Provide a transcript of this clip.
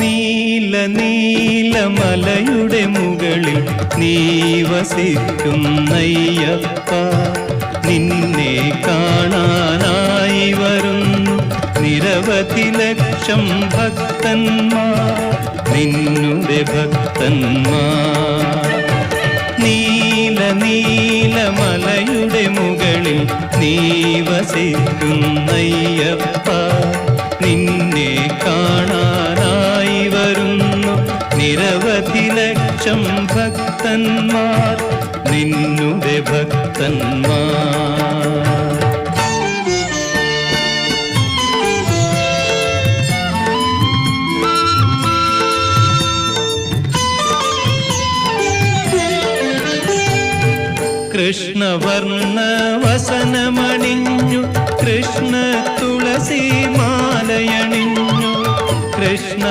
നീല നീല മലയുടെ മുകളിൽ നീ വസിക്കുന്നയ്യപ്പ നിന്നെ കാണാനായി വരുന്നു നിരവധി ലക്ഷം ഭക്തന്മാർ. നിന്നുടെ ഭക്തന്മാർ. നീല നീല മലയുടെ മുകളിൽ നീ വസിക്കുന്നയ്യപ്പ നിന്നെ കാണാനായി വരുന്നു നിരവധി ലക്ഷം ഭക്തന്മാർ നിന്നുടെ ഭക്തന്മാർ. കൃഷ്ണവർണ വസനമണിഞ്ഞു കൃഷ്ണ തുളസി മാലയണിഞ്ഞു കൃഷ്ണ